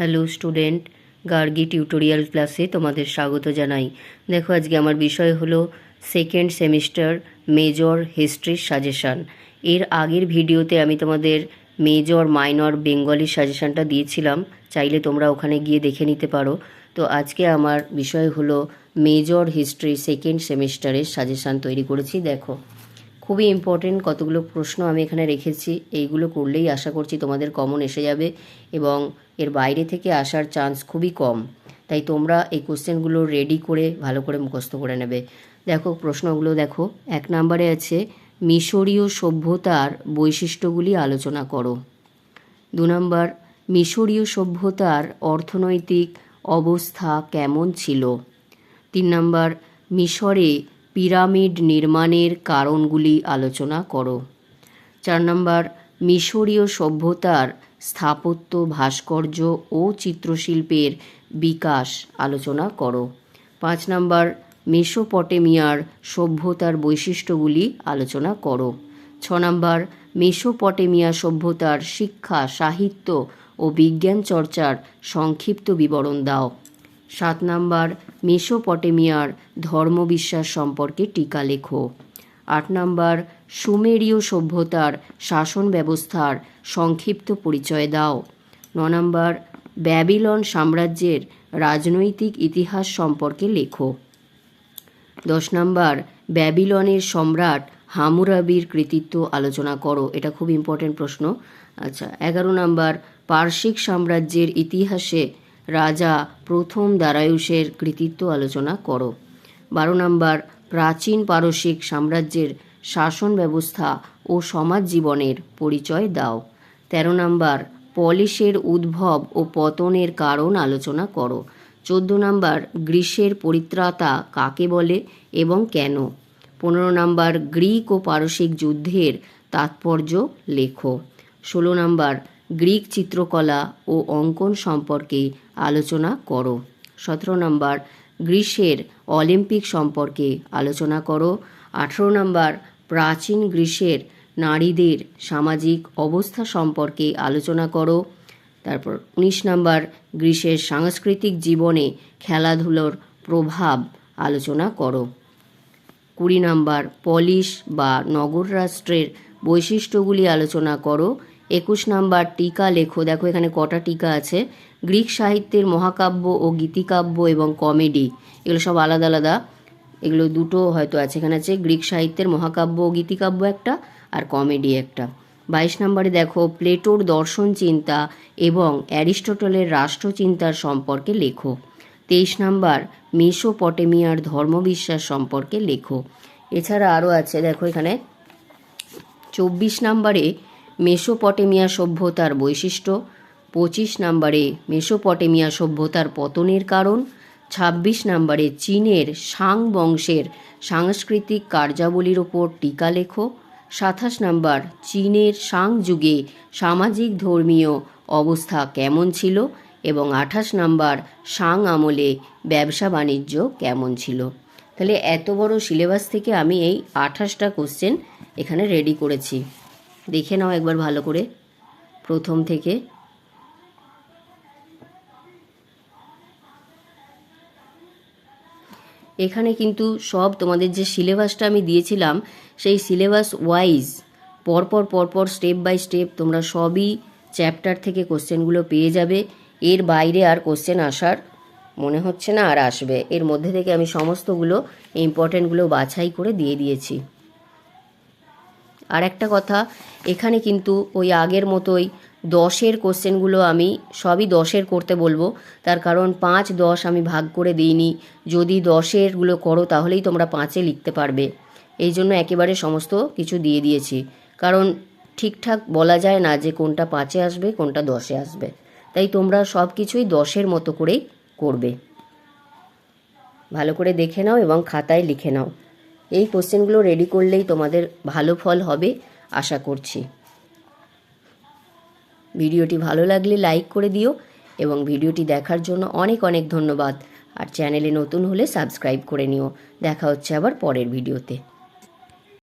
Hello student Gargi tutorial ক্লাসে তোমাদের স্বাগত জানাই। দেখো, আজকে আমার বিষয় হলো সেকেন্ড সেমিস্টার মেজর হিস্ট্রির সাজেশান এর আগের ভিডিওতে আমি তোমাদের মেজর মাইনর বেঙ্গলি সাজেশানটা দিয়েছিলাম। চাইলে তোমরা ওখানে গিয়ে দেখে নিতে পারো। তো আজকে আমার বিষয় হলো মেজর হিস্ট্রি সেকেন্ড সেমিস্টারের সাজেশান তৈরি করেছি, দেখো। খুবই ইম্পর্টেন্ট কতগুলো প্রশ্ন আমি এখানে রেখেছি। এইগুলো করলেই আশা করছি তোমাদের কমন এসে যাবে এবং এর বাইরে থেকে আসার চান্স খুবই কম। তাই তোমরা এই কোশ্চেনগুলো রেডি করে, ভালো করে মুখস্থ করে নেবে। দেখো, প্রশ্নগুলো দেখো। এক নম্বরে আছে, মিশরীয় সভ্যতার বৈশিষ্ট্যগুলি আলোচনা করো। দু নম্বর, মিশরীয় সভ্যতার অর্থনৈতিক অবস্থা কেমন ছিল? তিন নম্বর, মিশরে পিরামিড নির্মাণের কারণগুলি আলোচনা করো। চার নম্বর, মিশরীয় সভ্যতার স্থাপত্য ভাস্কর্য ও চিত্রশিল্পের বিকাশ আলোচনা করো। পাঁচ নম্বর, মেসোপটেমিয়ার সভ্যতার বৈশিষ্ট্যগুলি আলোচনা করো। ছ নম্বর, মেসোপটেমিয়া সভ্যতার শিক্ষা, সাহিত্য ও বিজ্ঞান চর্চার সংক্ষিপ্ত বিবরণ দাও। সাত নাম্বার, মেসোপটেমিয়ার ধর্মবিশ্বাস সম্পর্কে টিকা লেখো। আট নাম্বার, সুমেরীয় সভ্যতার শাসন ব্যবস্থার সংক্ষিপ্ত পরিচয় দাও। ন নাম্বার, ব্যাবিলন সাম্রাজ্যের রাজনৈতিক ইতিহাস সম্পর্কে লেখো। দশ নাম্বার, ব্যাবিলনের সম্রাট হামুরাবির কৃতিত্ব আলোচনা করো। এটা খুব ইম্পর্টেন্ট প্রশ্ন। আচ্ছা এগারো নাম্বার পার্শ্বিক সাম্রাজ্যের ইতিহাসে রাজা প্রথম দারায়ুষের কৃতিত্ব আলোচনা করো। বারো নম্বর, প্রাচীন পারসিক সাম্রাজ্যের শাসন ব্যবস্থা ও সমাজ জীবনের পরিচয় দাও। তেরো নম্বর, পলিশের উদ্ভব ও পতনের কারণ আলোচনা করো। চোদ্দ নম্বর, গ্রীষ্মের পরিত্রাতা কাকে বলে এবং কেন? পনেরো নম্বর, গ্রিক ও পারসিক যুদ্ধের তাৎপর্য লেখো। ষোলো নম্বর গ্রিক চিত্রকলা ও অঙ্কন সম্পর্কে আলোচনা করো। সতেরো নম্বর, গ্রীষ্মের অলিম্পিক সম্পর্কে আলোচনা করো। আঠেরো নম্বর, প্রাচীন গ্রীষ্মের নারীদের সামাজিক অবস্থা সম্পর্কে আলোচনা করো। তারপর উনিশ নম্বর, গ্রীষ্মের সাংস্কৃতিক জীবনে খেলাধুলোর প্রভাব আলোচনা করো। কুড়ি নাম্বার, পলিশ বা নগর রাষ্ট্রের বৈশিষ্ট্যগুলি আলোচনা করো। একুশ নাম্বার টিকা লেখো। দেখো এখানে কটা টিকা আছে। গ্রিক সাহিত্যের মহাকাব্য ও গীতিকাব্য এবং কমেডি, এগুলো সব আলাদা আলাদা। এগুলো দুটো হয়তো আছে। এখানে আছে গ্রিক সাহিত্যের মহাকাব্য ও গীতিকাব্য একটা আর কমেডি একটা। বাইশ নম্বরে দেখো প্লেটোর দর্শন চিন্তা এবং অ্যারিস্টটলের রাষ্ট্রচিন্তার সম্পর্কে লেখো। তেইশ নাম্বার মেসোপটেমিয়ার ধর্মবিশ্বাস সম্পর্কে লেখো। এছাড়া আরও আছে, দেখো এখানে। চব্বিশ নম্বরে মেসোপটেমিয়া সভ্যতার বৈশিষ্ট্য। পঁচিশ নম্বরে মেসোপটেমিয়া সভ্যতার পতনের কারণ। ছাব্বিশ নম্বরে চীনের সাং বংশের সাংস্কৃতিক কার্যাবলীর ওপর টিকা লেখো। সাতাশ নম্বর, চীনের সাং যুগে সামাজিক ধর্মীয় অবস্থা কেমন ছিল? এবং আঠাশ নাম্বার, সাং আমলে ব্যবসা বাণিজ্য কেমন ছিল? তাহলে এত বড় সিলেবাস থেকে আমি এই আঠাশটা কোশ্চেন এখানে রেডি করেছি। দেখে নাও একবার ভালো করে, প্রথম থেকে। এখানে কিন্তু সব তোমাদের যে সিলেবাসটা আমি দিয়েছিলাম, সেই সিলেবাস ওয়াইজ পরপর পরপর স্টেপ বাই স্টেপ তোমরা সবই চ্যাপ্টার থেকে কোশ্চেনগুলো পেয়ে যাবে। এর বাইরে আর কোশ্চেন আসার মনে হচ্ছে না আর আসবে। এর মধ্যে থেকে আমি সমস্তগুলো ইম্পর্টেন্টগুলো বাছাই করে দিয়ে দিয়েছি। আর একটা কথা, এখানে কিন্তু ওই আগের মতোই দশের কোশ্চেনগুলো আমি সবই দশের করতে বলব। তার কারণ পাঁচ, দশ আমি ভাগ করে দিইনি। যদি দশেরগুলো করো তাহলেই তোমরা পাঁচে লিখতে পারবে। এই জন্য একেবারে সমস্ত কিছু দিয়ে দিয়েছি। কারণ ঠিকঠাক বলা যায় না যে কোনটা পাঁচে আসবে, কোনটা দশে আসবে। তাই তোমরা সব কিছুই দশের মতো করেই করবে। ভালো করে দেখে নাও এবং খাতায় লিখে নাও। এই কোশ্চেনগুলো রেডি করলেই তোমাদের ভালো ফল হবে, আশা করছি। ভিডিওটি ভালো লাগলে লাইক করে দিও এবং ভিডিওটি দেখার জন্য অনেক অনেক ধন্যবাদ। আর চ্যানেলে নতুন হলে সাবস্ক্রাইব করে নিও। দেখা হচ্ছে আবার পরের ভিডিওতে